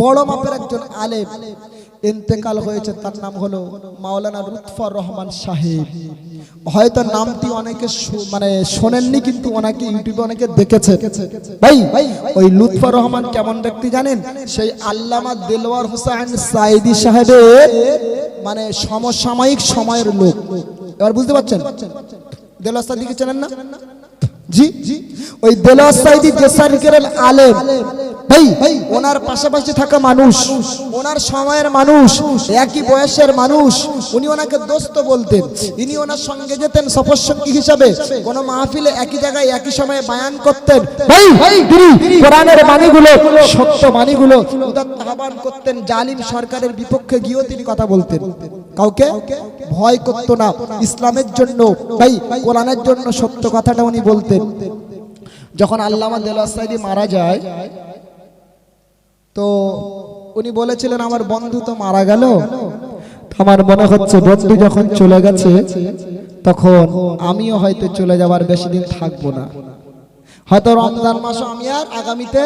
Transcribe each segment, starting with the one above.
বড় মাপের একজন আলেম। ইন্তেকাল হয়েছে, তার নাম হলো মাওলানা লুৎফর রহমান সাহেব। হয়তো নামটি অনেকে মানে শোনেননি, কিন্তু অনেকে ইউটিউবে অনেকে দেখেছে। ভাই, ওই লুৎফর রহমান কেমন ব্যক্তি জানেন? সেই আল্লামা দেলোয়ার হোসেন সাইদি সাহেবের মানে সমসাময়িক সময়ের লোক। এবার বুঝতে পারছেন? দেলোয়ার সাইদিকে চেনেন না? জি ওই সাইদি আলেম। ওনার পাশাপাশি থাকা মানুষ, ওনার সময়ের মানুষ, একই বয়সের মানুষ, উনি ওনাকে দোস্ত বলতেন। ইনি ওনার সঙ্গে যেতেন হিসাবে। কোন মাহফিলে একই জায়গায়, একই সময়ে বায়ান করতেন। কোরআনের সত্য আহ্বান করতেন। জালিম সরকারের বিপক্ষে গিয়েও তিনি কথা বলতেন। কাউকে ভয় করতো না। ইসলামের জন্য, ভাই, কোরআনের জন্য সত্য কথাটা উনি বলতেন। যখন আল্লামা দেলাসাইদি মারা যায়, তো উনি বলেছিলেন, আমার বন্ধু তো মারা গেল। আমার মনে হচ্ছে, বন্ধু যখন চলে গেছে, তখন আমিও হয়তো চলে যাবার বেশি দিন থাকব না। হয়তো রমজান মাসও আমি আর আগামীতে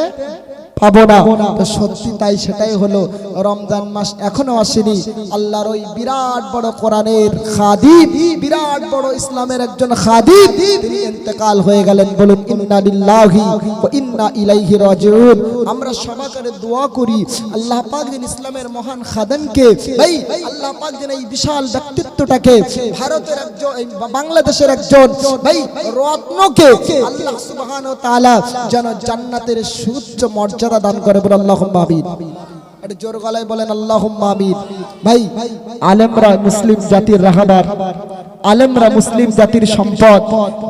পাবো না। তো সত্যি তাই সেটাই হলো। রমজান মাস এখনও আসেনি। আল্লাহর ওই বিরাট বড় কোরআনের খাদিম, বিরাট বড় ইসলামের একজন খাদিম, তিনি ইন্তেকাল হয়ে গেলেন বলুন, ইন্না লিল্লাহি ওয়া ইন্না ইলাইহি রাজিউন। আমরা সবাইকে দোয়া করি। আল্লাহ পাক যেন ইসলামের মহান খাদেমকে, ভাই, আল্লাহ পাক যেন এই বিশাল ব্যক্তিত্বটাকে ভারতের একজন বাংলাদেশের একজন, ভাই, রত্নকে আল্লাহ সুবহানাহু ওয়া তাআলা যেন জান্নাতের সুউচ্চ মর্যাদা দান করে বলে আমিন। একটু জোর গলায় বলেন আমিন। ভাই, আলেমরা মুসলিম জাতির আলেমরা মুসলিম জাতির সম্পদ।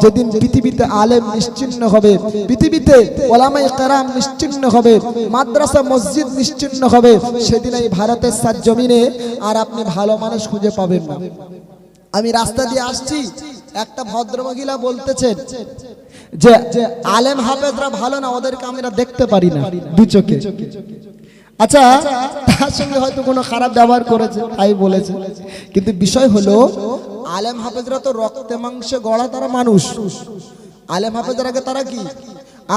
যেদিন পৃথিবীতে আলেম নিশ্চিন্ন হবে, পৃথিবীতে ওলামাই কারাম নিশ্চিন্ন হবে, মাদ্রাসা, মসজিদ নিশ্চিন্ন হবে, সেদিন এই ভারতের জমিনে আর আপনি ভালো মানুষ খুঁজে পাবেন না। আমি রাস্তা দিয়ে আসছি, একটা ভদ্রমহিলা বলতেছেন যে আলেম হাফেজরা ভালো না, ওদেরকে আমরা দেখতে পারি না দু চোখে। আচ্ছা তার সঙ্গে হয়তো কোনো খারাপ ব্যবহার করেছে, তাই বলেছে। কিন্তু বিষয় হলো, আলেম হাফেজরা তো রক্তে মাংসে গড়া তারা মানুষ। আলেম হাফেজের আগে তারা কি?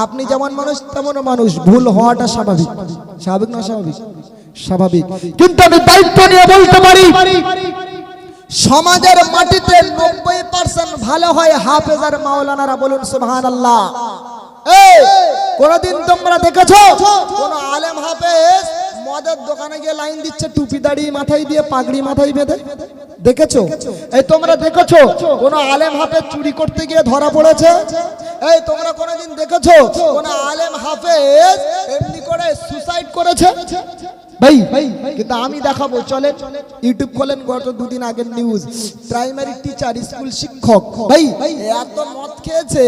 আপনি যেমন মানুষ তেমন মানুষ। ভুল হওয়াটা স্বাভাবিক। স্বাভাবিক না স্বাভাবিক স্বাভাবিক। কিন্তু আমি দায়িত্ব নিয়ে বলতে পারি সমাজের মাটিতে নব্বই পার্সেন্ট ভালো হয় হাফেজার মাওলানারা বলুন সুবহান আল্লাহ কোনদিন তোমরা দেখেছ? কোন আলেম হাফেজ মদের দোকানে গিয়ে লাইন দিচ্ছে, টুপি দাড়ি মাথায় দিয়ে, পাগড়ি মাথায় বেঁধে? দেখেছ? এই, তোমরা দেখেছ? কোন আলেম হাফেজ চুরি করতে গিয়ে ধরা পড়েছে? এই, তোমরা কোনদিন দেখেছ? কোন আলেম হাফেজ এমনি করে সুসাইড করেছে? ভাই, কিন্তু আমি দেখাবো চলে ইউটিউব খোলেন গত দুদিন আগের নিউজ প্রাইমারি টিচার স্কুল শিক্ষক। ভাই এত মদ খেয়েছে,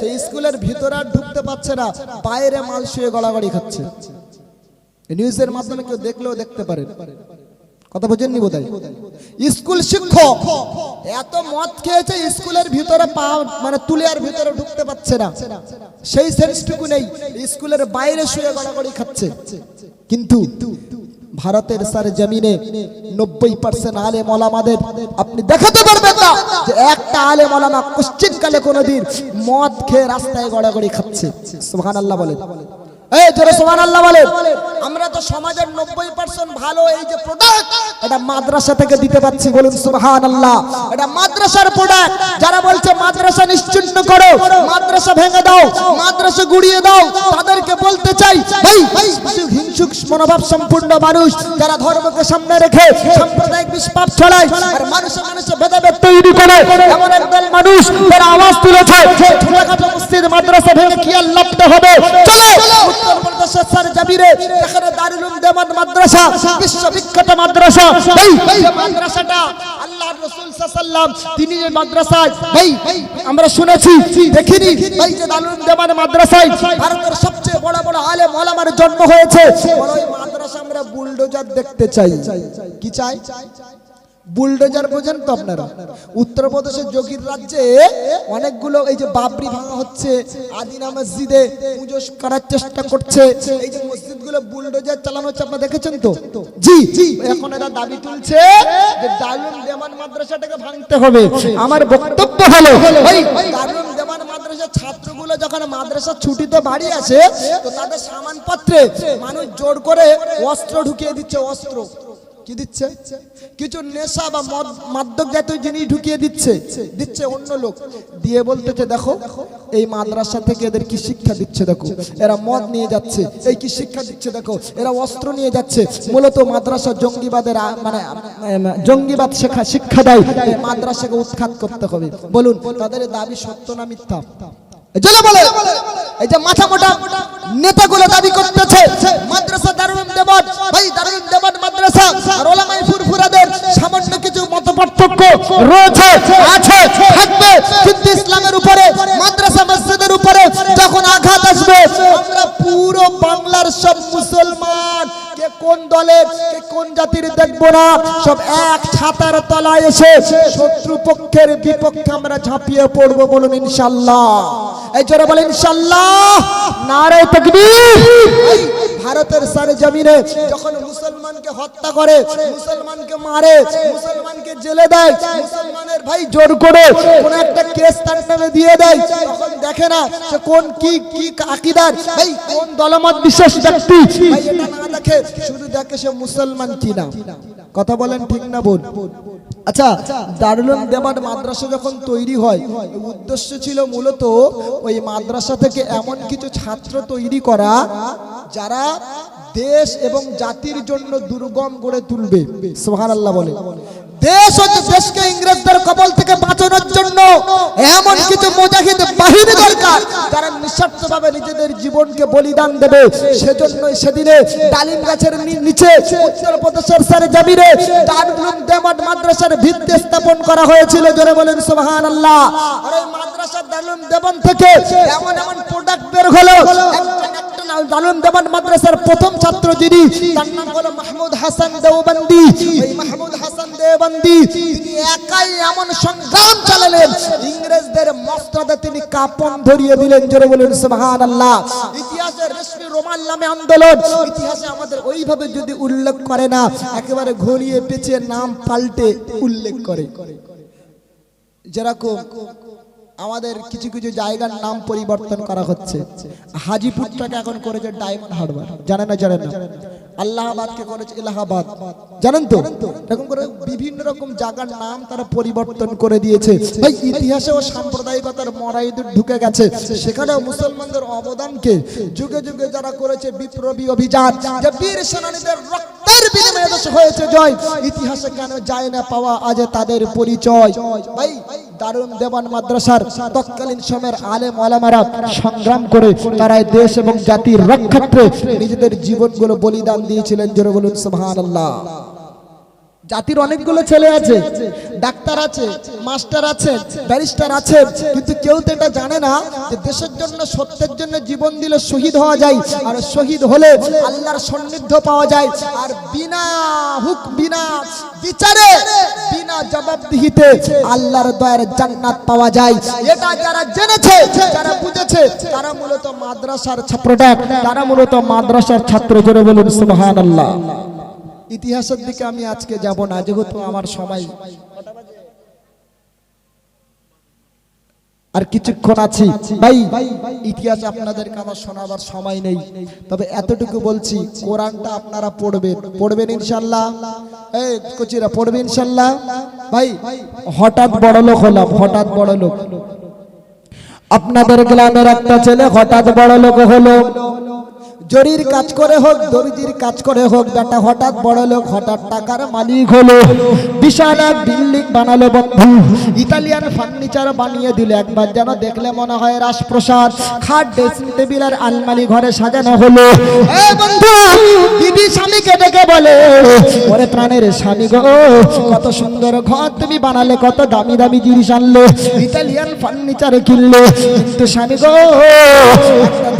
সেই স্কুলের ভিতরে আর ঢুকতে পারছে না। বাইরে মাল শুয়ে গড়াগড়ি খাচ্ছে। নিউজের মাধ্যমে কেউ দেখলেও দেখতে পারে। কথা বোঝেননি বোধ স্কুল শিক্ষক, এত মদ খেয়েছে স্কুলের ভিতরে পা মানে তুলিয়ার ভিতরে ঢুকতে পারছে না। সেই সেন্সটুকু নেই, স্কুলের বাইরে শুয়ে গড়াগড়ি খাচ্ছে। কিন্তু ভারতের সার জমিনে নব্বই পার্সেন্ট আলে মলামাদের আপনি দেখাতে পারবেন না যে একটা আলে মলামা কোশ্চিন কালে কোনোদিন মদ খেয়ে রাস্তায় গড়াগড়ি খাচ্ছে। সুবহান আল্লাহ বলেন। এই জোরে সুবহান আল্লাহ বলেন। আমরা তো সমাজের নব্বই পার্সেন্ট ভালো এই যে প্রোডাক্ট এটা মাদ্রাসা থেকে দিতে পারছি বলুন সুবহান আল্লাহ এটা মাদ্রাসার প্রোডাক্ট যারা বলছে মাদ্রাসা নিশ্চিন্ন করো মাদ্রাসা ভেঙে দাও মাদ্রাসা গুড়িয়ে দাও তাদেরকে বলতে চাই ভাই হিংসুক মনোভাব সম্পূর্ণ মানুষ যারা ধর্মকে সামনে রেখে সাম্প্রদায়িক বিশ্বাস ছড়ায় আর মানুষে মানুষে ভেদাভেদ তৈরি করে এমন একদল মানুষ যারা আওয়াজ তুলেছে ছোটখাটো মসজিদ মাদ্রাসা ভেঙে কি আর হবে? চলো আমরা শুনেছি দেখিনি ভাই ভারতের সবচেয়ে বড় বড় আলেম ওলামার জন্ম হয়েছে মাদ্রাসা আমরা বুলডোজার দেখতে চাই কি চাই বুলডোজার বোঝেন তো আপনারা? উত্তরপ্রদেশের যোগীর রাজ্যে অনেকগুলো এই যে বাবরি ভাঙা হচ্ছে আদিনা মসজিদে পুজো করার চেষ্টা করছে। এই যে মসজিদগুলো বুলডোজার চালানো হচ্ছে, আপনারা দেখেছেন তো? জি এখন এরা দাবি তুলছে যে দারুল দেমান মাদ্রাসাটাকে ভাঙতে হবে। আমার বক্তব্য হলো ভাই দারুল দেমান মাদ্রাসা মাদ্রাসার ছাত্রগুলো যখন মাদ্রাসা ছুটিতে বাড়ি আসে, তো তাদের সামানপত্রে মানুষ জোর করে অস্ত্র ঢুকিয়ে দিচ্ছে, অস্ত্র। কি দিচ্ছে? কিছু নেশা বা মদ, মাদক জাতীয় জিনিস ঢুকিয়ে দিচ্ছে। দিচ্ছে অন্য লোক। দিয়ে বলতেছে, দেখো, এই মাদ্রাসা থেকে এদের কি শিক্ষা দিচ্ছে দেখো? এরা মদ নিয়ে যাচ্ছে। এই কি শিক্ষা দিচ্ছে দেখো? এরা অস্ত্র নিয়ে যাচ্ছে। মূলত মাদ্রাসা জঙ্গিবাদের মানে জঙ্গিবাদ শেখা, শিক্ষা দেয় মাদ্রাসাকে উৎখাত করতে হবে। বলুন, তাদের দাবি সত্য না মিথ্যা? চলে বলে। এই যে মাথা মোটা নেতাগুলো দাবি করতেছে, মাদ্রাসা দারুল দেবত। ভাই, দারুল দেবত মাদ্রাসা আর ওলামাই ফুরফুরাদের সামান্য কিছু মত পার্থক্য রয়েছে, আছে, থাকবে। কিন্তু ইসলামের উপরে, মাদ্রাসা মসজিদের উপরে যখন আঘাত আসবে, আমরা পুরো বাংলার সব মুসলমান। কে কোন দলের কে কোন জাতির দেখব না। সব এক ছাতার তলায় এসে শত্রু পক্ষের বিপক্ষে আমরা ঝাঁপিয়ে পড়ব বলুন ইনশাল্লাহ এই জোরে বলেন ইনশাল্লাহ নারে তকবীর। ভারতের সারে জমিনে যখন মুসলমানকে হত্যা করে মুসলমানকে মারে মুসলমানকে জেলে দেয় মুসলমানের ভাই জোর করে কোন একটা কেস তার নামে দিয়ে দেয় তখন দেখে না সে কোন কি কি আকিদার। ভাই কোন দলমত বিশেষ ব্যক্তি? এটা না দেখে শুধু দেখে সে মুসলমান কিনা। কথা বলেন ঠিক না বোন? আচ্ছা দারুল দেবান মাদ্রাসা যখন তৈরি হয় উদ্দেশ্য ছিল মূলত ওই মাদ্রাসা থেকে এমন কিছু ছাত্র তৈরি করা যারা দেশ এবং জাতির জন্য দুর্গম গড়ে তুলবে। সোহান আল্লাহ বলে। দেশ হচ্ছে দেশকে ইংরেজদের কবল থেকে বাঁচানোর জন্য এমন কিছু মুজাহিদ বাহিনী দরকার যারা নিঃস্বার্থভাবে নিজেদের জীবনকে বলিদান দেবে। সেজন্যই সেদিনে ডালিম গাছের নিচে উত্তর প্রদেশের সারে জামিরে দারুল দেমাট মাদ্রাসার ভিত্তি স্থাপন করা হয়েছিল। জোরে বলেন সুবহান আল্লাহ আর এই মাদ্রাসার দারুল দেবন থেকে এমন এমন প্রোডাক্ট বের হলো। দেবন মাদ্রাসার প্রথম ছাত্র যিনি তার নাম হলো মাহমুদ হাসান দেওবন্দি। এই মাহমুদ হাসান তিনি কাপন ধরিয়ে দিলেন, জোরে বলেন সুবহান আল্লাহ ইতিহাসে রেশমি রোমান নামে আন্দোলন। ইতিহাসে আমাদের ওইভাবে যদি উল্লেখ করে না, একেবারে ঘুরিয়ে পেঁচিয়ে নাম পাল্টে উল্লেখ করে। যেরকম আমাদের কিছু কিছু জায়গার নাম পরিবর্তন করা হচ্ছে। হাজিপুরটাকে এখন করেছে ডায়মন্ড হারবার। জানে না জানেন না? আল্লাহাবাদকে করেছে এলাহাবাদ। জানেন তো? এরকম করে বিভিন্ন রকম জায়গার নাম তারা পরিবর্তন করে দিয়েছে। ভাই, ইতিহাসে ও সাম্প্রদায়িকতার মরাইদুর ঢুকে গেছে। সেখানেও মুসলমানদের অবদানকে যুগে যুগে যারা করেছে বিপ্লবী অভিযান, যে বীর সেনানীদের রক্তের বিনিময়ে দেশে হয়েছে, জয়। ইতিহাসে কেন যায় না পাওয়া আজ তাদের পরিচয়? ভাই, দারুণ দেবান মাদ্রাসার তৎকালীন সময়ের আলেম আলামারা সংগ্রাম করে তারা দেশ এবং জাতির রক্ষার্থে নিজেদের জীবনগুলো বলিদান দিয়েছিলেন জোরে বলুন সুবহানাল্লাহ জাতির অনেকগুলো ছেলে আছে, ডাক্তার আছে, মাস্টার আছে, ব্যারিস্টার আছে, কিন্তু কেউ তো এটা জানে না যে দেশের জন্য, সত্যের জন্য জীবন দিলে শহীদ হওয়া যায়, আর শহীদ হলে আল্লাহর সান্নিধ্য পাওয়া যায়, আর বিনা হুক, বিনা বিচারে, বিনা জবাবদিহিতে আল্লাহর দয়ার জান্নাত পাওয়া যায়। এটা যারা জেনেছে, যারা বুঝেছে, তারা মূলত মাদ্রাসার ছাত্রটা, তারা মূলত মাদ্রাসার ছাত্র। জোরে বলুন, সুবহানাল্লাহ। ইতিহাসের দিকে আমি আজকে যাব না, যেহেতু আমার সময়। আর কিছুক্ষণ আছি। ভাই, ইতিহাস আপনাদেরকে আমার শোনাবার সময় নেই। তবে এতটুকু বলছি, কোরআনটা আপনারা পড়বেন। পড়বেন ইনশাল্লাহ? কচিরা পড়বে ইনশাল্লাহ? ভাই, হঠাৎ বড় লোক হলাম, হঠাৎ বড় লোক। আপনাদের গ্রামের একটা ছেলে হঠাৎ বড় লোক হলো। জরির কাজ করে হোক দরিদির কাজ করে হোক, বেটা হঠাৎ বড় লোক, হঠাৎ টাকার মালিক হলো। বিশাল এক বিল্ডিং বানালো বন্ধু। ইতালিয়ান ফার্নিচার বানিয়ে দিল। একবার যেন দেখলে মনে হয় রাজপ্রসাদ। খাট, ড্রেসিং টেবিল আর আলমারি ঘরে সাজানো হলো। দিদি স্বামীকে ডেকে বলে, ওরে প্রাণের স্বামী গো, কত সুন্দর ঘর তুমি বানালে, কত দামি দামি জিনিস আনলে, ইতালিয়ান ফার্নিচার কিনলে। কিন্তু স্বামী গো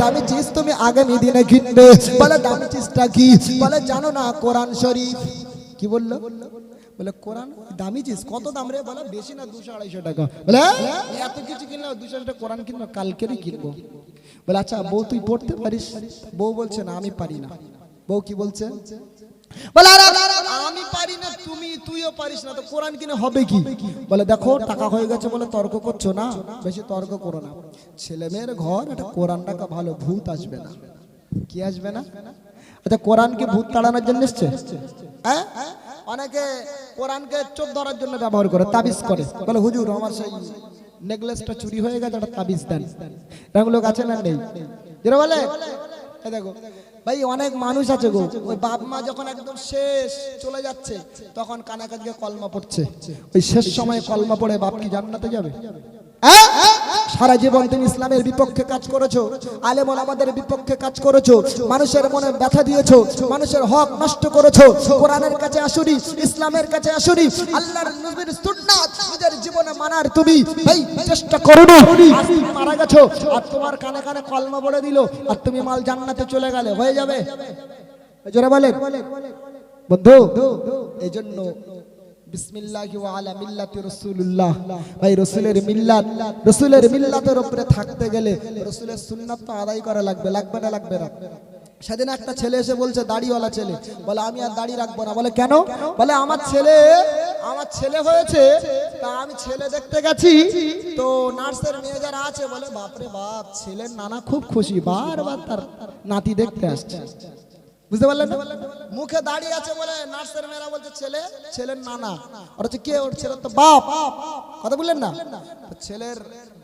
দামি চিজ তুমি আগামী দিনে কিনবে বলে দামি চিজটা কি? বলে জানো না কোরআন শরীফ। কি বলল? বলে কোরআন? দামি চিজ কত দাম রে? বলে বেশি না দুশো আড়াইশো টাকা। বলে "হ্যাঁ, এত কিছু কিনলে দুশো টাকা কোরআন কিনবো কালকেরই কিনবো। বলে আচ্ছা বউ তুই পড়তে পারিস? বউ বলছে না আমি পারি না। বউ কি বলছে? বলে আমি পারি না তুমি তুইও পারিস না তো কোরআন কিনে হবে কি? বলে দেখো টাকা হয়ে গেছে বলে তর্ক করছ না? বেশি তর্ক করো না। ছেলে মেয়ের ঘর একটা কোরআন টাকা ভালো ভূত আসবে না। কি আসবে না? আচ্ছা কোরআন কি ভূত তাড়ানোর জন্য এসছে? হ্যাঁ? অনেকে কোরআনকে চোর ধরার জন্য ব্যবহার করে, তাবিজ করে। বলে, হুজুর, আমার সেই নেকলেসটা চুরি হয়ে গেছে, একটা তাবিজ দেন। এরকম লোক আছে না নেই? যেটা বলে? দেখো, ভাই, অনেক মানুষ আছে গো, ওই বাপ মা যখন একদম শেষ চলে যাচ্ছে, তখন কানা কাজকে কলমা পড়ছে। ওই শেষ সময় কলমা পড়ে বাপ কি জান্নাতে যাবে? হ্যাঁ? সারা জীবন তুমি ইসলামের বিপক্ষে কাজ করেছ, আলেমন আমাদের বিপক্ষে কাজ করেছ, মানুষের মনে ব্যথা দিয়েছ, মানুষের হক নষ্ট করেছ, কোরআনের কাছে আসুনি, ইসলামের কাছে আসুনি, আল্লাহর নবীর সুন্নাত নিজের জীবনে মানার তুমি, ভাই, চেষ্টা তুমি মারা গেছো, আর তোমার কানে কানে কলমা বলে দিল, আর তুমি মাল জান্নাতে চলে গেলে, হয়ে যাবে। জোরে বলেন। বন্ধু এই জন্য ভাই মিল্লাতের উপরে থাকতে গেলে তো আদায় লাগবে লাগবে না, লাগবে সেদিন একটা ছেলে এসে বলছে, দাড়িওয়ালা ছেলে। বলে, আমি আর দাড়ি রাখব না। বলে, কেন? বলে, আমার ছেলে আমার ছেলে হয়েছে, তা আমি ছেলে দেখতে গেছি, তো নার্সের মেয়ে যারা আছে, বলে, বাপরে বাপ, ছেলের নানা খুব খুশি, বারবার তার নাতি দেখতে আসছে। বুঝতে পারলেন মুখে দাঁড়িয়ে আছে বলে নার্সের মেয়েরা বলছে, ছেলে, ছেলের নানা। আর হচ্ছে কে? ওর ছেলের তো বাপ। কথা বললেন না? ছেলের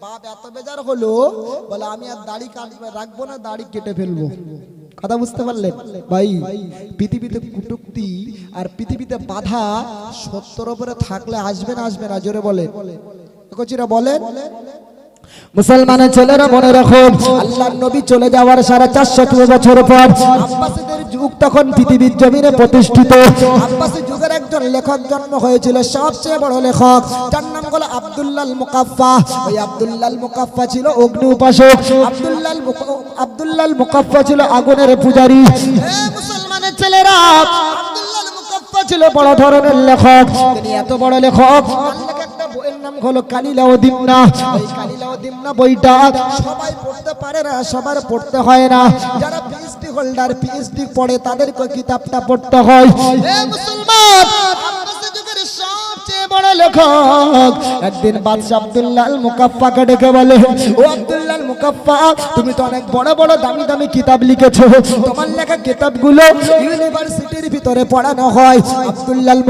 বাপ এত বেজার হলো, বলে আমি আর দাড়ি কাটবে রাখব না, দাড়ি কেটে ফেলব। কথা বুঝতে পারলেন? ভাই, পৃথিবীতে কুটুক্তি আর পৃথিবীতে বাধা সত্যর উপরে থাকলে আসবে না আসবে না, জোরে বলে। কচিরা বলেন। মুসলমানের ছেলেরা মনে রাখো আল্লাহ নবী চলে যাওয়ার সাড়ে চারশো বছর পর আব্বাসীদের যুগ তখন পৃথিবীর জমিনে প্রতিষ্ঠিত। আব্বাসী যুগের একজন লেখক জন্ম হয়েছিল সবচেয়ে বড় লেখক। যার নাম হলো আব্দুল্লাল মুকাফফা। ওই আব্দুল্লাল মুকাফফা ছিল অগ্নি উপাসক। আব্দুল্লাল আব্দুল্লাল মুকাফফা ছিল আগুনের পূজারী। মুসলমানের ছেলেরা আব্দুল্লাল মুকাফফা ছিল বড় ধরনের লেখক। তিনি এত বড় লেখক বইয়ের নাম হলো কালিলাও দিমনা ওই কালিলাও দিমনা বইটা সবাই পড়তে পারে না, সবার পড়তে হয় না। যারা পিএইচডি হোল্ডার পিএইচডি পড়ে, তাদেরকে কিতাবটা পড়তে হয়। মুসলমান লেখক। একদিন বাদশা আব্দুল্লাহ আল ডেকে বলে, ও আব্দুল্লাহ আল তুমি তো অনেক বড় বড় দামি দামি কিতাব লিখেছো। তোমার লেখা কিতাবগুলো ইউনিভার্সিটির ভিতরে পড়ানো হয়। আব্দুল্লাহ আল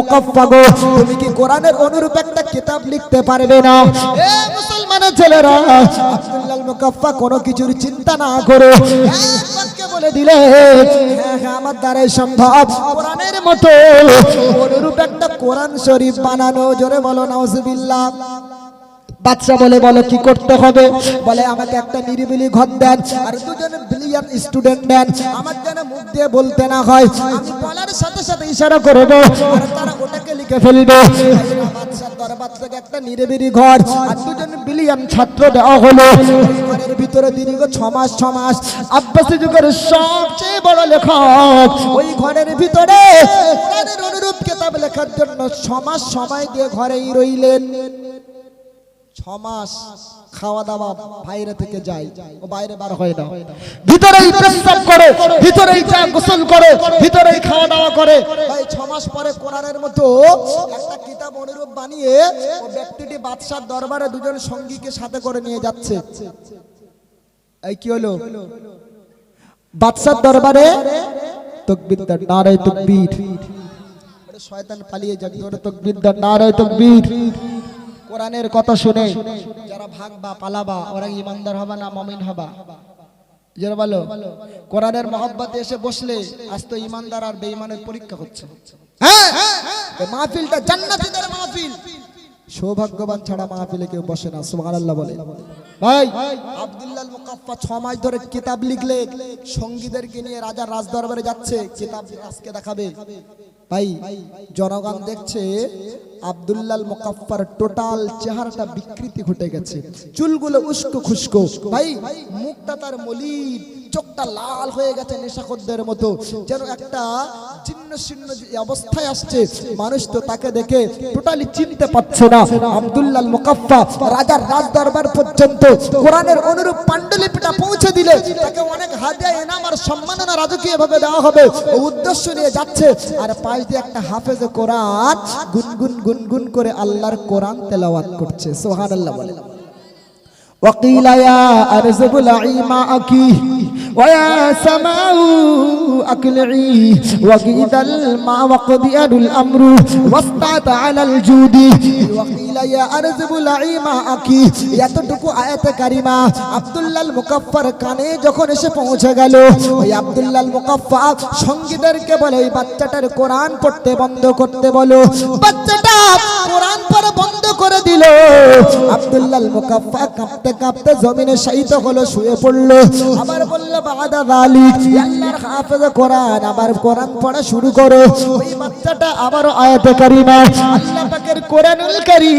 গো, তুমি কি কোরআনের অনুরূপ একটা কিতাব লিখতে পারবে না? মুসলমানের ছেলেরা, আব্দুল্লাহ আল কোনো কিছুর চিন্তা না করে। বলে দিলে হ্যাঁ হ্যাঁ আমার দ্বারাই সম্ভব। কোরআনের মতো অনুরূপ একটা কোরআন শরীফ বানানো, জোরে বলো, নাউজুবিল্লাহ। বাচ্চা বলে, বলো, কি করতে হবে? বলে, আমাকে একটা নিরিবিলি ঘর দেন। আর, দুজন ব্রিলিয়ান স্টুডেন্ট দেন আমার যেন মুখ দিয়ে বলতে না হয়, আমি বলার সাথে সাথে ইশারা করব, আর তারা ওটাকে লিখে ফেলবে। ছ মাস যুগের সবচেয়ে বড় ওই ঘরের ভিতরে অনুরূপ কিতাব লেখার জন্য ছ মাস সময় দিয়ে ঘরেই রইলেন। ছ মাস খাওয়া দাওয়া বাইরে থেকে যায় ও বাইরে বার হয় না। ভিতরেই প্রস্তাব করে ভিতরেই চা গোসল করে ভিতরেই খাওয়া দাওয়া করে। ভাই ছমাস পরে কোরআনের মতো একটা কিতাব অনুরূপ বানিয়ে ও ব্যক্তিটি বাদশার দরবারে দুজন সঙ্গীকে সাথে করে নিয়ে যাচ্ছে। এই কি হলো? বাদশার দরবারে তকবীর নারায়ে তকবীর। শয়তান পালিয়ে ওরে তকবীর নারায়ে তকবীর। কোরআনের কথা শুনে যারা ভাগবা পালাবা, ওরা ইমানদার হবা না মমিন হবা? যারা বলো। কোরআনের মহব্বতে এসে বসলে আজ তো ইমানদার আর বেঈমানের পরীক্ষা হচ্ছে। হ্যাঁ? মাহফিলটা জান্নাতীদের মাহফিল। সৌভাগ্যবান ছাড়া মাহফিলে কেউ বসে না, সুবহানাল্লাহ বলে। ভাই আব্দুল্লাহ মুকাফফা ছ মাস ধরে কিতাব লিখলে সঙ্গীদেরকে নিয়ে রাজার রাজদরবারে যাচ্ছে, কিতাব আজকে দেখাবে। ভাই, জনগণ দেখছে আব্দুল্লাল মোকাফার টোটাল চেহারাটা বিকৃতি ঘটে গেছে। চুলগুলো উস্কো খুস্কো। ভাই মুখটা তার মলিন চোখটা লাল হয়ে গেছে নেশাখদ্দের মতো যেন একটা চিহ্ন শীর্ণ যে অবস্থায় আসছে মানুষ তো তাকে দেখে টোটালি চিনতে পারছে না আব্দুল্লাহ মুকাফফা রাজার রাজ দরবার পর্যন্ত কোরআনের অনুরূপ পাণ্ডুলিপিটা পৌঁছে দিলে তাকে অনেক হাদিয়া এনাম আর সম্মাননা রাজকীয় ভাবে দেওয়া হবে ও উদ্দেশ্য নিয়ে যাচ্ছে আর পাশ দিয়ে একটা হাফেজে কোরআন গুনগুন গুনগুন করে আল্লাহর কোরআন তেলাওয়াত করছে সুবহানাল্লাহ বলে وقيل يا أرز ابلعي معك ويا سماء أقلعي وقيد الماء وقضي الأمر واستعت على الجود وقيل يا أرز ابلعي معك এতটুকু আয়াতে কারিমা আব্দুল্লাহ মুকাফফার কানে যখন এসে পৌঁছে গেল ওই আব্দুল্লাহ মুকাফফা সঙ্গীদেরকে বলে ওই বাচ্চাটার কোরআন পড়তে বন্ধ করতে বলো বাচ্চাটা দিল আব্দুল্লাহ মুকাফা কাঁপতে কাঁপতে জমিনে শায়িত হলো, শুয়ে পড়ল। আবার বলল, বাদা জালিক আল্লাহর হাফেজ কোরআন, আবার কোরআন পড়া শুরু করো। ওই বাচ্চাটা আবার আয়াতে কারিমা, আল্লাহ পাকের কোরআনুল কারীম।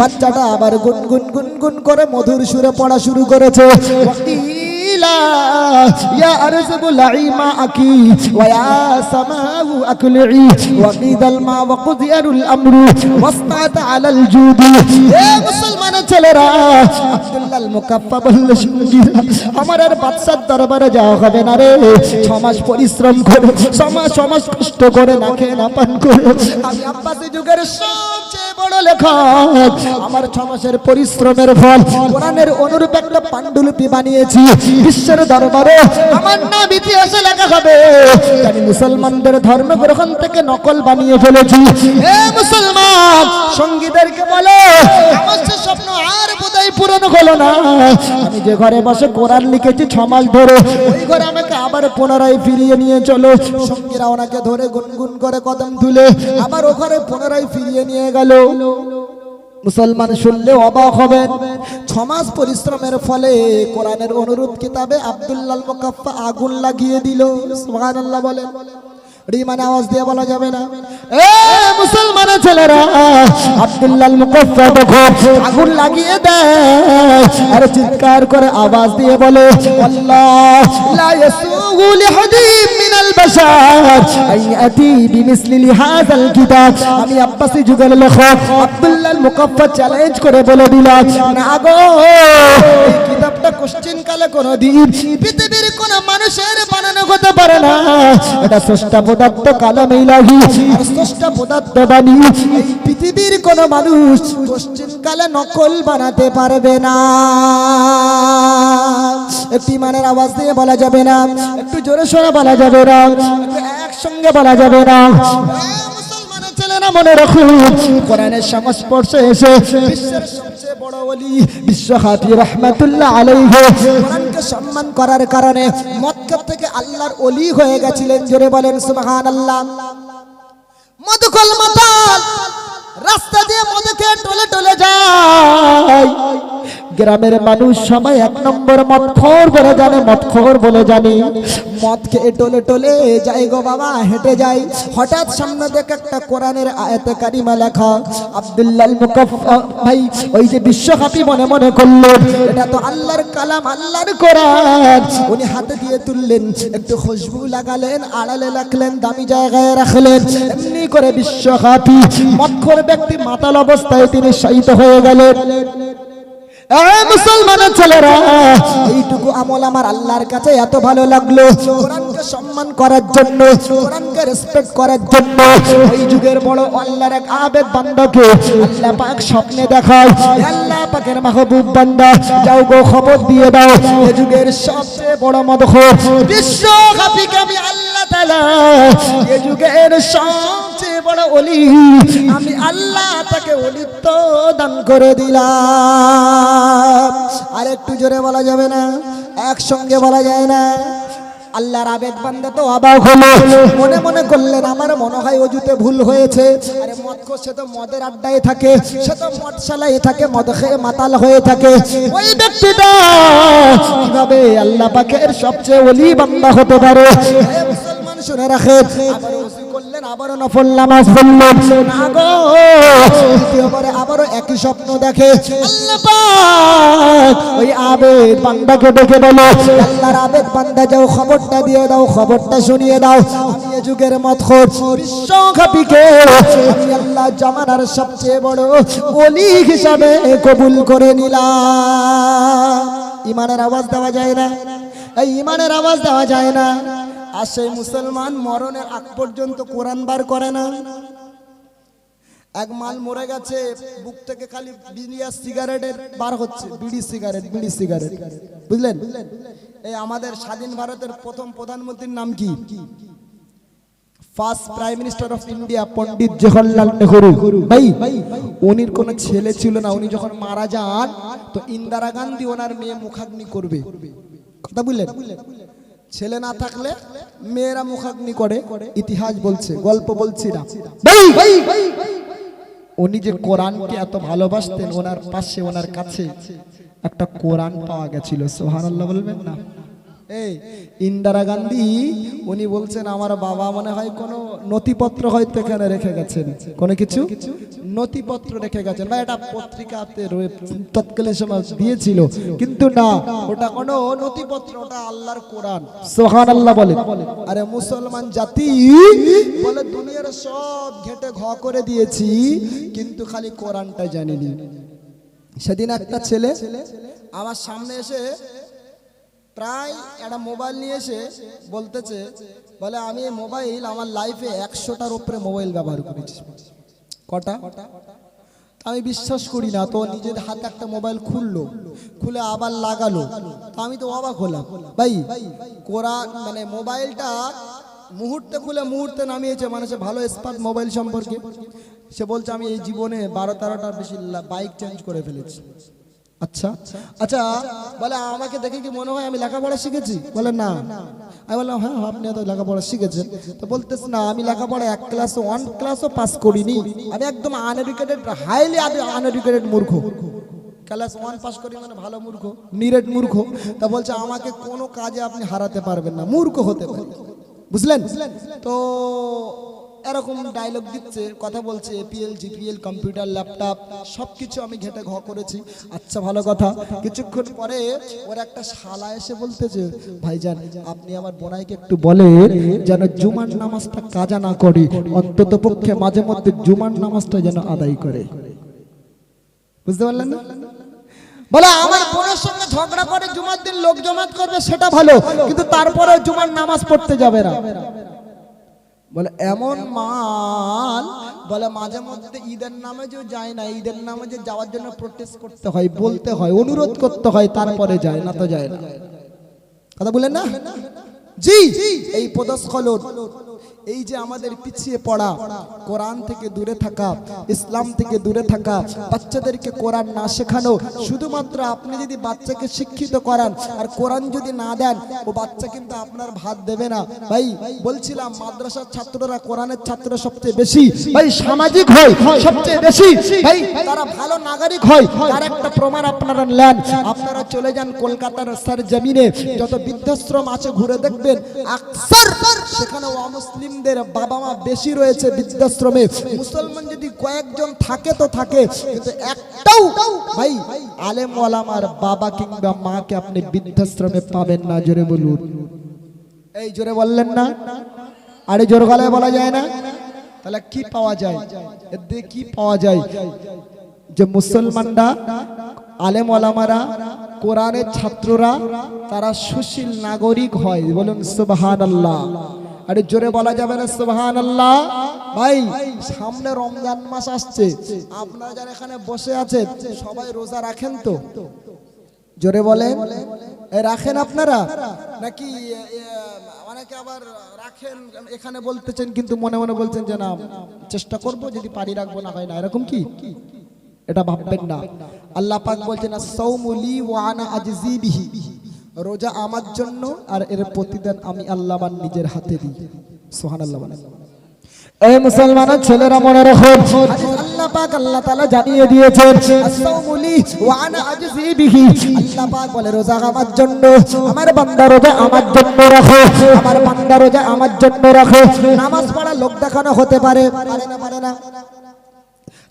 বাচ্চাটা আবার গুনগুন গুনগুন করে মধুর সুরে পড়া শুরু করেছে। আরজ বুলাই মা আকি ওয়া ইয়া সামাউ আকলিই ওয়াকিদাল মা ওয়াকুদিয়ারুল আমরু ওয়াসতাত আলাল জুদি এ মুসলমানের ছেলেরা, আব্দুল্লাহ মুকাফফা বলল আমার আর বাদশার দরবারে যাওয়া হবে না রে। ছ মাস পরিশ্রম করে, ছ মাস ছ মাস কষ্ট করে, না খেয়ে, না পান করে। আমি আব্বাসী যুগের সবচেয়ে বড় লেখক। আমার ছ মাসের পরিশ্রমের ফল, কোরআনের অনুরূপ একটা পাণ্ডুলিপি বানিয়েছি। বিশ্বের দরবারে আমার নাম ইতিহাসে লেখা হবে। আমি মুসলমানদের ধর্ম গ্রহণ থেকে নকল বানিয়ে ফেলেছি। এ মুসলমান, সঙ্গীদেরকে বলো, আমার স্বপ্ন আর বোধহয় পূরণ হলো না। আমি যে ঘরে বসে কোরআন লিখেছি ছ মাস ধরে, ওই ঘরে আমাকে আবার পুনরায় ফিরিয়ে নিয়ে চলো। সঙ্গীরা ওনাকে ধরে গুনগুন করে কদম তুলে আবার ও ঘরে পুনরায় ফিরিয়ে নিয়ে গেল। মুসলমান শুনলে অবাক হবেন ছমাস পরিশ্রমের ফলে কোরআনের অনুরূপ কিতাবে আব্দুল্লাহ মুকাফফা আগুন লাগিয়ে দিল। সুবহানাল্লাহ বলেন রিমানে আওয়াজ দিয়ে বলা যাবে না। এ মুসলমানের ছেলেরা আব্দুল্লাহ মুকাফফা দেখো, আগুন লাগিয়ে দেয়। আর চিৎকার করে আওয়াজ দিয়ে বলে, আল্লাহ, লা ইয়াসুগু লিহাদিম মিনাল বাশার আইয়াতি বিমিসলি লিহাযাল কিতাব আমি আব্বাসী যুগের লেখক আব্দুল্লাহ মুকাফফা চ্যালেঞ্জ করে বলে দিলাম। না গো কিতাবটা কোশ্চেন কালে কোনো দিন পৃথিবীর কোন মানুষের বানানো হতে পারে না। এটা স্রষ্টা পদার্থ কালাম ইলাহি আর স্রষ্টা পদার্থ এই পৃথিবীর কোন মানুষ কোশ্চেন কালে নকল বানাতে পারবে না। একটি মানের আওয়াজ দিয়ে বলা যাবে না, একটু জোরে সোরে বলা যাবে না একসঙ্গে বলা যাবে না। মুসলমানের মনে রাখুন কোরআনের সংস্পর্শে এসে সবচেয়ে বড় সম্মান করার কারণে থেকে আল্লাহর হয়ে গেছিলেন, জোরে বলেন রাস্তা দিয়ে মধুকে টলে টলে যায়। গ্রামের মানুষ সবাই এক নম্বর মদখোর বলে জানে মদখোর বলে জানি। মদ খেয়ে টলে টলে যাই গো বাবা, হেঁটে যাই হঠাৎ সামনে দেখে একটা কোরআনের আয়াতে কারিমা লেখা। আব্দুল্লাহ মুকাফফা, ভাই, ওই যে বিশ্বকাপী মনে মনে করল, এটা তো আল্লাহর কালাম, আল্লাহর কোরআন। উনি হাতে দিয়ে তুললেন, একটু খুশবু লাগালেন, আড়ালে রাখলেন, দামি জায়গায় রাখলেন। এমনি করে বিশ্বকাপী মদখোর ব্যক্তি মাতাল অবস্থায় তিনি শায়িত হয়ে গেলেন। মুসলমানের ছেলেরা এইটুকু আমল আমার আল্লাহর কাছে এত ভালো লাগল। কোরআনকে সম্মান করার জন্য কোরআনকে রেসপেক্ট করার জন্য এই যুগের বড় আল্লাহর এক আবেদ বান্দাকে আল্লাহ পাক স্বপ্নে দেখায়। আল্লাহ পাকের মাহবুব বান্দা যাও গো খবর দিয়ে দাও এই যুগের সবচেয়ে বড় মদখোর বিশ্ব হাফিকে আমি আল্লাহ তাআলা এই যুগের সবচেয়ে বড় ওলি। আমি আল্লাহ তাকে অলিত্ব দান করে দিলাম। আর একটু জোরে বলা যাবে না? একসঙ্গে বলা যায় না? আল্লাহর আবেদ বান্দা তো অবাক হলো। মনে মনে করলেন, আমার মনে হয় অজুতে ভুল হয়েছে। আরে মদ সে তো মদের আড্ডায় থাকে। সে তো মদ সালাই থাকে, মদ খেয়ে মাতাল হয়ে থাকে। ওই ব্যক্তিটা কীভাবে আল্লাহ পাকের সবচেয়ে অলি বান্দা হতে পারে? মুসলমান, শুনে রাখে আবার আবারও নফল নামাজ পড়লেন না গো আবারও একই স্বপ্ন দেখে ওই আবেদ ডেকে বলো, আল্লাহর আবেদ যাও, খবরটা দিয়ে দাও, খবরটা শুনিয়ে দাও। যুগের মত আমি আল্লাহ জামানার সবচেয়ে বড় ওলি হিসাবে কবুল করে নিলাম। ইমানের আওয়াজ দেওয়া যায় না। এই ইমানের আওয়াজ দেওয়া যায় না। আর সেই মুসলমান মরণের আগ পর্যন্ত কোরআন বার করে না। এক মাল মরে গেছে, বুক থেকে খালি বিড়ি আর সিগারেটের বার হচ্ছে, বিড়ি সিগারেট বিড়ি সিগারেট। বুঝলেন? এই আমাদের স্বাধীন ভারতের প্রথম প্রধানমন্ত্রীর নাম কি? First prime minister of India Pandit Jawaharlal Nehru. ভাই, উনির কোনো ছেলে ছিল না, উনি যখন মারা যান, তো ইন্দিরা গান্ধী ওনার মেয়ে মুখাগ্নি করবে। কথা বুঝলেন? ছেলে না থাকলে মেয়েরা মুখাগ্নি করে ইতিহাস বলছে গল্প বলছি না। উনি যে কোরআনকে এত ভালোবাসতেন ওনার পাশে ওনার কাছে একটা কোরআন পাওয়া গেছিল সোহান আল্লাহ বলবেন না? এই ইন্দিরা গান্ধী, উনি বলছেন, আমার বাবা মনে হয় কোনো নথিপত্র হয়তো এখানে রেখে গেছেন। কোনো কিছু? নথিপত্র রেখে গেছেন। বা এটা পত্রিকাতে তৎকালীন সময় দিয়েছিল। কিন্তু না, ওটা কোনো নথিপত্র, ওটা আল্লাহর কোরআন। সোহান আল্লাহ বলে। আরে মুসলমান জাতি, বলে দুনিয়ার সব ঘেটে ঘ করে দিয়েছি, কিন্তু খালি কোরআনটা জানিনি। সেদিন একটা ছেলে আমার সামনে এসে প্রায় একটা মোবাইল নিয়ে এসে বলতেছে, বলে, আমি মোবাইল আমার লাইফে একশোটার উপরে মোবাইল ব্যবহার করেছি। কটা? আমি বিশ্বাস করি না, তো নিজের হাতে একটা মোবাইল খুললো, খুলে আবার লাগালো। তো আমি তো অবাক হলাম। ভাই, কোরআন মানে মোবাইলটা মুহূর্তে খুলে মুহূর্তে নামিয়েছে মানে সে ভালো স্মার্ট মোবাইল সম্পর্কে। সে বলছে, আমি এই জীবনে বারো তেরোটার বেশি বাইক চেঞ্জ করে ফেলেছি। আচ্ছা। আচ্ছা বলে, আমাকে দেখে কি মনে হয় আমি লেখাপড়া শিখেছি? বলে, না। আমি বললাম হ্যাঁ আপনি তো লেখাপড়া শিখেছেন। তো বলতেছ, না, আমি লেখাপড়া এক ক্লাস ওয়ান ক্লাসও পাস করিনি। আমি একদম আনএডুকেটেড হাইলি আনএডুকেটেড মূর্খ। ক্লাস ওয়ান পাস করি মানে ভালো মূর্খ নিরেট মূর্খ। তা বলছে, আমাকে কোনো কাজে আপনি হারাতে পারবেন না, মূর্খ হতে পারে বুঝলেন? তো এরকম ডায়লগ দিচ্ছে, কথা বলছে এপিএল জিপিএল কম্পিউটার ল্যাপটপ সব কিছু আমি ঘেটে ঘ করেছি। আচ্ছা ভালো কথা। কিছুক্ষণ পরে ওর একটা শালা এসে বলতেছে, ভাইজান, আপনি আমার বোনাইকে একটু বলে যেন জুমার নামাজটা কাজা না করে, অন্তত পক্ষে মাঝে মধ্যে জুমার নামাজটা যেন আদায় করে। বুঝতে পারলেন না? বলে, আমার বোনের সঙ্গে ঝগড়া করে জুমার দিন লোক জমাত করবে, সেটা ভালো, কিন্তু তারপরে জুমার নামাজ পড়তে যাবে না। বলে, এমন মাল, বলে, মাঝে মধ্যে ঈদের নামে যে যায় না, ঈদের নামে যে যাওয়ার জন্য প্রোটেস্ট করতে হয়, বলতে হয়, অনুরোধ করতে হয়, তারপরে যায়, না তো যায় না। কথা বলেন না? জি, এই পদস্খলন এই যে আমাদের পিছিয়ে পড়া, কোরআন থেকে দূরে থাকা, ইসলাম থেকে দূরে থাকা, বাচ্চাদেরকে কোরআন না শেখানো, শুধুমাত্র আপনি যদি বাচ্চাকে শিক্ষিত করান, আর কোরআন যদি না দেন, ও বাচ্চা কিন্তু আপনার ভাত দেবে না। ভাই, বলছিলাম মাদ্রাসার ছাত্ররা কোরআনের ছাত্র সবচেয়ে বেশি। ভাই, সামাজিক হয় সবচেয়ে বেশি। ভাই, তারা ভালো নাগরিক হয়, তার একটা প্রমাণ আপনারা নেন। আপনারা চলে যান কলকাতার স্যার জমিনে, যত বৃদ্ধাশ্রম আছে, ঘুরে দেখবেন, আকসার, সেখানে অমুসলিমদের বাবা মা বেশি রয়েছে বৃদ্ধাশ্রমে। মুসলমান যদি কয়েকজন থাকে তো থাকে, কিন্তু একটাও ভাই আলেম ওয়ালামার বাবা কিংবা মাকে আপনি বৃদ্ধাশ্রমে পাবেন না, জোরে বলুন। এই জোরে বললেন না? আরে জোর গলায় বলা যায় না? তাহলে কি পাওয়া যায়? এর দিয়ে কি পাওয়া যায়? যে মুসলমানরা আলেম ওলামারা কোরআনের ছাত্ররা, তারা সুশীল নাগরিক হয়। বলুন সুবহান আল্লাহ আরে জোরে বলা যাবে না সুবহান আল্লাহ ভাই, সামনে রমজান মাস আসছে। আপনারা যারা এখানে বসে আছেন, সবাই রোজা রাখেন তো? জোরে বলেন। রাখেন আপনারা? নাকি অনেকে আবার রাখেন, এখানে বলতেছেন, কিন্তু মনে মনে বলছেন যে না, চেষ্টা করব, যদি পারি রাখব, না হয় না। এরকম কি? এটা ভাববেন না। আল্লাহ পাক বলছেন সৌমুলি ওয়ানা আজজি বিহি। রোজা আমার জন্য আর এর প্রতিদান আমি আল্লাহ আমার নিজের হাতে দিই। সোহান আল্লাহ এই ছেলেরা মনে রাখো আল্লাহ পাক আল্লাহ তাআলা জানিয়ে ওয়া আনা আজজি বিহি। আল্লাহ পাক বলে, রোজা আমার জন্য, আমার বান্দা রোজা আমার জন্য রাখো, আমার বান্দা রোজা আমার জন্য রাখো। নামাজ পড়া লোক দেখানো হতে পারে পারে না পারে না।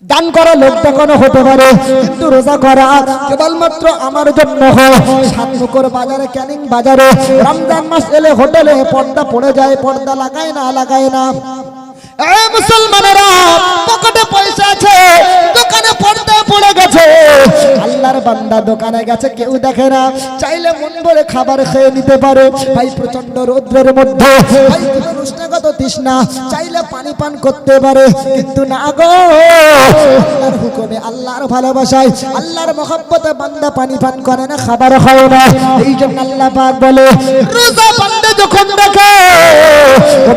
দান করা লোক দেখানো হতে পারে, কিন্তু রোজা করা কেবলমাত্র আমার জন্য সাতমুখর বাজারে, ক্যানিং বাজারে, রমজান মাস এলে হোটেলে পর্দা পড়ে যায়, পর্দা লাগায় না লাগায় না। মুসলমানেরা, পকেটে পয়সা আছে, দোকানে পর্দা পড়ে গেছে। আল্লাহর বান্দা দোকানে গেছে, কেউ দেখে না। চাইলে মন খাবার খেয়ে নিতে পারে। ভাই প্রচণ্ড রৌদ্রের মধ্যে। চাইলে পানি পান করতে পারে। কিন্তু না গো। আল্লাহর হুকুমে, আল্লাহর ভালোবাসায়, আল্লাহর মহব্বতে বান্দা পানি পান করে না, খাবার খায় না। এই জন্য আল্লাহ পাক বলে, রোজা বান্দা যখন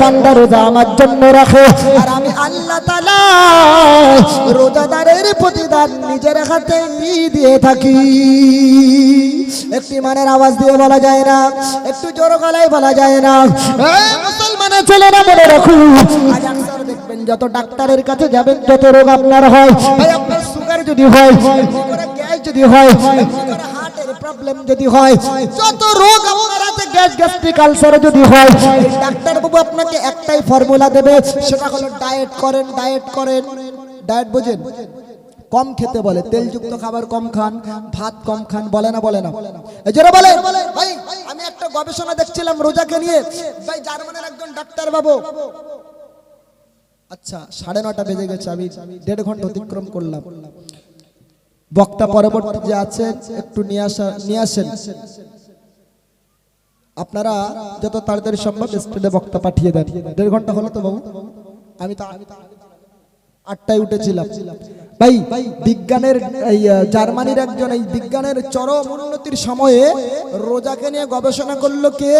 বান্দা রোজা আমার জন্য রাখে। আর আমি আল্লাহ তাআলা রোজাদারের প্রতিদান নিজের হাতেই দিয়ে থাকি। একটি মানের আওয়াজ দিয়ে বলা যায় না, একটু জোর গলায় বলা যায় না। মুসলমানের ছেলেরা মনে রাখুন দেখবেন, যত ডাক্তারের কাছে যাবেন, যত রোগ আপনার হয় আপনার সুগার যদি হয় যদি হয় প্রবলেম যদি হয়, যত রোগ আপনার আছে গ্যাস গ্যাস্ট্রিক আলসার যদি হয় ডাক্তার বাবু আপনাকে একটাই ফর্মুলা দেবে, সেটা হলো ডায়েট করেন ডায়েট করেন। ডায়েট বোঝেন? কম খেতে বলে, তেলযুক্ত খাবার কম খান, ভাত কম খান, বলে না বলে না। জোরে বলে। ভাই, আমি একটা গবেষণা দেখছিলাম রোজাকে নিয়ে। ভাই, জার্মানের একজন ডাক্তার বাবু আচ্ছা সাড়ে নটা বেজে গেছে, আমি দেড় ঘণ্টা অতিক্রম করলাম। বক্তা পরবর্তী যে আছেন, একটু নিয়ে নিয়ে আসেন। আপনারা যত তাড়াতাড়ি সম্ভব স্টেডে বক্তা পাঠিয়ে দেন। দেড় ঘণ্টা হলো তো বাবু। আমি তো আটটায় উঠেছিলাম। ভাই, বিজ্ঞানের জার্মানির একজন, এই বিজ্ঞানের চরম উন্নতির সময়ে রোজাকে নিয়ে গবেষণা করল কে?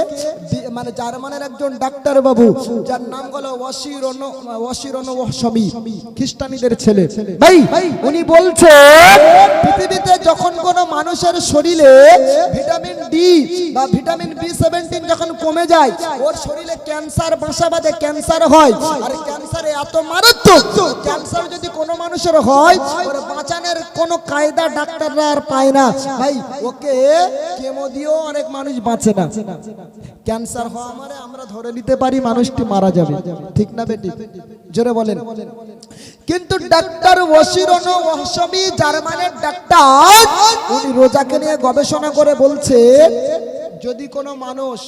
মানে জার্মানের একজন ডাক্তার বাবু, যার নাম হলো খ্রিস্টানীদের ছেলে। ভাই, উনি বলছে, পৃথিবীতে যখন কোনো মানুষের শরীরে ভিটামিন ডি বা ভিটামিন বি সেভেন্টিন যখন কমে যায়, ওর শরীরে ক্যান্সার, বাসা বাঁধে ক্যান্সার হয়। আর ক্যান্সারে এত মারাত্মক, ক্যান্সার যদি কোনো মানুষের হয় ওর বাঁচানোর কোনো কায়দা ডাক্তাররা আর পায় না। ভাই ওকে কেমো দিয়েও অনেক মানুষ বাঁচে না। ক্যান্সার হওয়া মানে আমরা ধরে নিতে পারি মানুষটি মারা যাবে। ঠিক না বেটি? জোরে বলেন। কিন্তু ডাক্তার ওয়াসিরন ওয়াসমি জার্মানের ডাক্তার উনি রোজাকে নিয়ে গবেষণা করে বলছে যদি কোনো মানুষ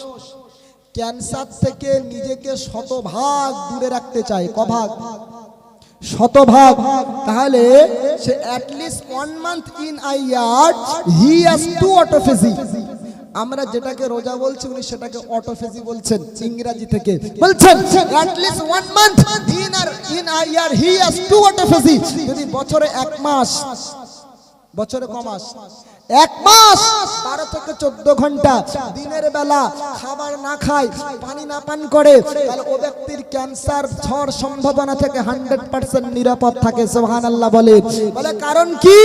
ক্যান্সার থেকে নিজেকে শতভাগ দূরে রাখতে চায় কভাগ শতভাগ। তাহলে সে at least one month in a year he has to autophagy আমরা যেটাকে রোজা বলছি, উনি সেটাকে অটোফেজি বলছেন, ইংরেজি থেকে। বলছেন at least one month in uh in a year he has to autophagy যদি বছরে এক মাস বছরে ক মাস? এক মাস! বারো থেকে চোদ্দ ঘণ্টা। দিনের বেলা খাবার না খায় পানি না পান করে তাহলে ও ব্যক্তির ক্যান্সার ঝড় সম্ভাবনা থেকে হান্ড্রেড পার্সেন্ট নিরাপদ থাকে সোহান আল্লাহ বলে। বলে কারণ কি?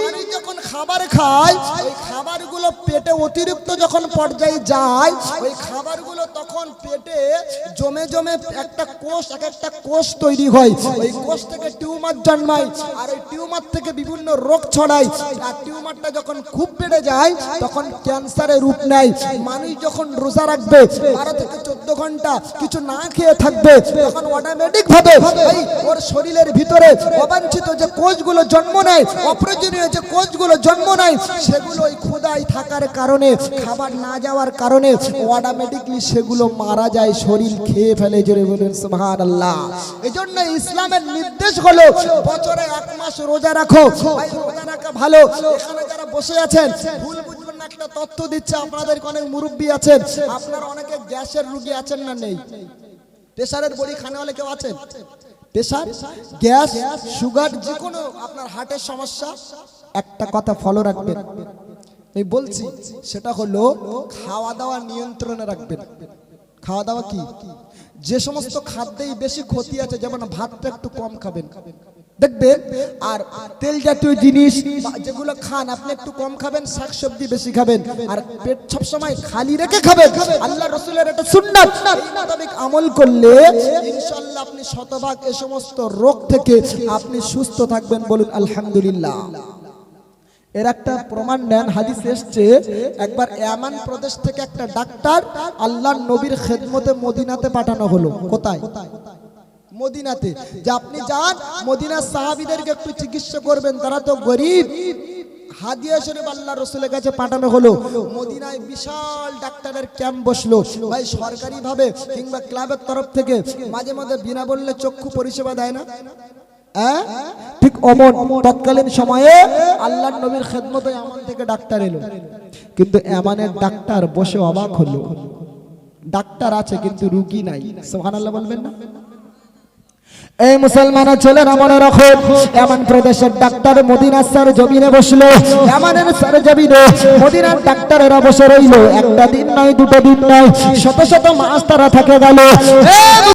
মানুষ যখন খাবার খায়, ওই খাবারগুলো পেটে অতিরিক্ত যখন পর্যায়ে যায়, ওই খাবারগুলো তখন পেটে জমে জমে একটা কোষ, এক একটা কোষ তৈরি হয়। ওই কোষ থেকে টিউমার জন্মায়, আর ওই টিউমার থেকে বিভিন্ন রোগ ছড়ায়। আর টিউমারটা যখন খুব বেড়ে যায়, তখন ক্যান্সারের রূপ নেয়। মানুষ যখন রোজা রাখবে, বারো থেকে চোদ্দ ঘণ্টা কিছু না খেয়ে থাকবে, তখন অটোমেটিক ভাবে ওর শরীরের ভিতরে অবাঞ্ছিত যে কোষগুলো জন্ম নেয়, অপ্রয়োজনীয় যে কোষগুলো জন্ম নেয় সেগুলো ওই ক্ষুদায় থাকার কারণে, খাবার না যাওয়ার কারণে অটোমেটিকলি সেগুলো মারা যায়, শরীর খেয়ে ফেলে, জোরে বলুন সুবহান আল্লাহ এই জন্য ইসলামের নির্দেশ হলো, বছরে এক মাস রোজা রাখো। রোজা রাখা ভালো। এখানে যারা বসে আছেন, ভুল বুঝবেন না, একটা তথ্য দিচ্ছে আপনাদের অনেক মুরব্বী আছেন। আপনারা অনেকে গ্যাসের রুগী আছেন না নেই? প্রেসারের বড়ি খানে হলে কেউ আছেন? প্রেসার, গ্যাস, সুগার যে কোনো আপনার হার্টের সমস্যা। একটা কথা ফলো রাখবেন। আমি বলছি, সেটা হলো খাওয়া দাওয়া নিয়ন্ত্রণে রাখবেন। খাওয়া দাওয়া কি? যে সমস্ত খাদ্যেই বেশি ক্ষতি আছে, যেমন ভাতটা একটু কম খাবেন। দেখবেন, আর তেল জাতীয় জিনিস যেগুলো খান, আপনি একটু কম খাবেন, শাকসবজি বেশি খাবেন। আর পেট সবসময় খালি রেখে খাবেন। আল্লাহ রসুলের এটা সুন্নাত। মোতাবেক আমল করলে ইনশাআল্লাহ আপনি শতভাগ এ সমস্ত রোগ থেকে আপনি সুস্থ থাকবেন বলুন আলহামদুলিল্লাহ। এর একটা প্রমাণ নেন, হাদিস এসছে, একবার ইয়ামান প্রদেশ থেকে একটা ডাক্তার আল্লাহর নবীর খেদমতে মদিনাতে পাঠানো হলো। কোথায়? মদিনাতে। যে আপনি যান, মদিনার সাহাবিদেরকে একটু চিকিৎসা করবেন, তারা তো গরিব। হাদিয়া শরীফ আল্লাহ রসুলের কাছে পাঠানো হলো। মদিনায় বিশাল ডাক্তারের ক্যাম্প বসল। ভাই সরকারি ভাবে কিংবা ক্লাবের তরফ থেকে মাঝে মাঝে বিনামূল্যে চক্ষু পরিষেবা দেয় না? ঠিক অমন, তৎকালীন সময়ে আল্লাহর নবীর খেদমতে এমন থেকে ডাক্তার এলো। কিন্তু এমানের ডাক্তার বসে অবাক হলো। ডাক্তার আছে, কিন্তু রুগী নাই। সোহান আল্লাহ বলবেন না? এই মুসলমানের ছেলেরা মনে রাখো, এমন প্রদেশের ডাক্তার মদিনার স্যার জমিনে বসল এমনের স্যার জমিনে মদিনার ডাক্তারেরা বসে রইল। একটা দিন নয়, দুটো দিন নয়, শত শত মাস তারা থেকে গেল।